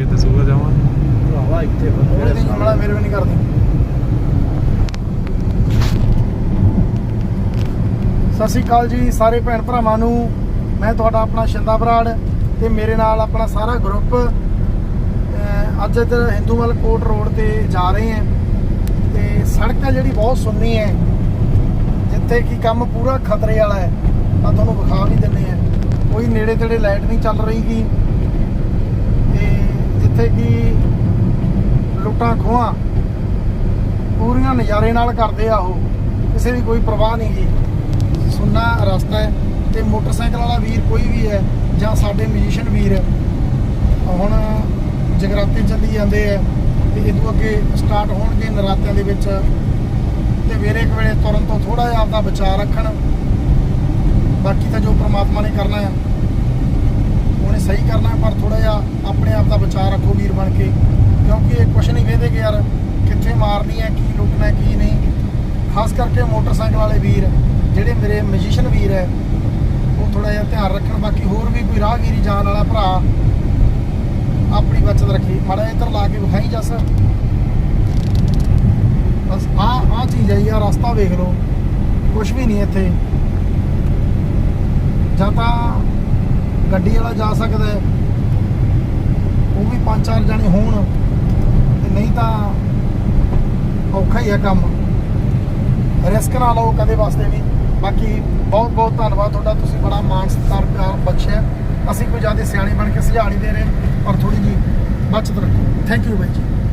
ਕੇ ਦਸੂਗਾ ਜਾਵਾਂ। ਭਰਾਵਾ ਇੱਥੇ ਉਹਨੇ ਦੀ ਜਮਲਾ ਮੇਰੇ ਵੀ ਨਹੀਂ ਕਰਦੀ। ਸਤਿ ਸ਼੍ਰੀ ਅਕਾਲ ਜੀ ਸਾਰੇ ਭੈਣ ਭਰਾਵਾਂ ਨੂੰ। ਮੈਂ ਤੁਹਾਡਾ ਆਪਣਾ ਸ਼ਿੰਦਾ ਬਰਾੜ ਤੇ ਮੇਰੇ ਨਾਲ ਆਪਣਾ ਸਾਰਾ ਗਰੁੱਪ ਅੱਜ ਇੱਧਰ ਹਿੰਦੂਵਾਲ ਕੋਟ ਰੋਡ ਤੇ ਜਾ ਰਹੇ ਹਾਂ। ਤੇ ਸੜਕ ਹੈ ਜਿਹੜੀ ਬਹੁਤ ਸੁੰਨੀ ਹੈ ਜਿੱਥੇ ਕੀ ਕੰਮ ਪੂਰਾ ਖਤਰੇ ਵਾਲਾ ਹੈ ਤਾਂ ਤੁਹਾਨੂੰ ਵਿਖਾ ਵੀ ਦਿੰਦੇ ਆ ਕੋਈ ਨੇੜੇ ਤੇੜੇ ਲਾਈਟ ਨਹੀਂ ਚੱਲ ਰਹੀ ਗੀ। ਤੇ ਜਿੱਥੇ ਕੀ ਲੁੱਟਾਂ ਖੋਹਾਂ ਪੂਰੀਆਂ ਨਜ਼ਾਰੇ ਨਾਲ ਕਰਦੇ ਆ ਉਹ। ਕਿਸੇ ਦੀ ਕੋਈ ਪਰਵਾਹ ਨਹੀਂ ਜੀ। ਸੁੰਨਾ ਰਸਤਾ ਹੈ ਤੇ ਮੋਟਰਸਾਈਕਲ ਵਾਲਾ ਵੀਰ ਕੋਈ ਵੀ ਹੈ ਜਾਂ ਸਾਡੇ ਮਿਊਜ਼ੀਸ਼ੀਅਨ ਵੀਰ ਹੁਣ ਜਗਰਾਤੇ ਚੱਲੀ ਜਾਂਦੇ ਆ ਤੇ ਇਹ ਤੋਂ ਅੱਗੇ ਸਟਾਰਟ ਹੋਣਗੇ ਨਰਾਤਿਆਂ ਦੇ ਵਿੱਚ। ਤੇ ਵੇਰੇ ਇੱਕ ਵੇਲੇ ਤੁਰਨ ਤੋਂ ਥੋੜਾ ਜਿਹਾ ਆਪਦਾ ਬਚਾਅ ਰੱਖਣ। ਬਾਕੀ ਤਾਂ ਜੋ ਪ੍ਰਮਾਤਮਾ ਨੇ ਕਰਨਾ ਆ। ਸਹੀ ਕਰਨਾ, ਪਰ ਥੋੜਾ ਜਿਹਾ ਆਪਣੇ ਆਪ ਦਾ ਬਚਾਅ ਰੱਖੋ ਵੀਰ ਬਣ ਕੇ। ਕਿਉਂਕਿ ਇਹ ਕੁਛ ਨਹੀਂ ਵੇਖਦੇ ਕਿ ਯਾਰ ਕਿੱਥੇ ਮਾਰਨੀ ਹੈ, ਕੀ ਲੁੱਟਣਾ ਕੀ ਨਹੀਂ। ਖਾਸ ਕਰਕੇ ਮੋਟਰਸਾਈਕਲ ਵਾਲੇ ਵੀਰ, ਜਿਹੜੇ ਮੇਰੇ ਮਿਊਜ਼ੀਸ਼ੀਅਨ ਵੀਰ ਹੈ, ਉਹ ਥੋੜਾ ਜਿਹਾ ਧਿਆਨ ਰੱਖਣ। ਬਾਕੀ ਹੋਰ ਵੀ ਕੋਈ ਰਾਹਗੀਰੀ ਜਾਣ ਵਾਲਾ ਭਰਾ, ਆਪਣੀ ਬਚਤ ਰੱਖੀ। ਮਾੜਾ ਇੱਧਰ ਲਾ ਕੇ ਵਿਖਾਈ ਜਸ। ਬਸ ਆ ਆ ਚੀਜ਼ ਹੈ ਯਾਰ ਰਸਤਾ ਵੇਖ ਲਓ। ਕੁਝ ਵੀ ਨਹੀਂ ਇੱਥੇ। ਜਾਂ ਤਾਂ ਗੱਡੀ ਵਾਲਾ ਜਾ ਸਕਦਾ ਹੈ। ਉਹ ਵੀ ਪੰਜ ਚਾਰ ਜਣੇ ਹੋਣ, ਤੇ ਨਹੀਂ ਤਾਂ ਔਖਾ ਹੀ ਹੈ ਕੰਮ। ਰਿਸਕ ਨਾ ਲਓ ਕਦੇ ਵਾਸਤੇ ਵੀ। ਬਾਕੀ ਬਹੁਤ ਬਹੁਤ ਧੰਨਵਾਦ ਤੁਹਾਡਾ, ਤੁਸੀਂ ਬੜਾ ਮਾਣ ਸਤਿਕਾਰ ਪਿਆਰ ਬਖਸ਼ਿਆ। ਅਸੀਂ ਕੋਈ ਜ਼ਿਆਦਾ ਸਿਆਣੇ ਬਣ ਕੇ ਸੁਝਾਅ ਨਹੀਂ ਦੇ ਰਹੇ, ਪਰ ਥੋੜੀ ਜੀ ਬਚਤ ਰੱਖੋ। ਥੈਂਕ ਯੂ ਬਾਈ ਜੀ।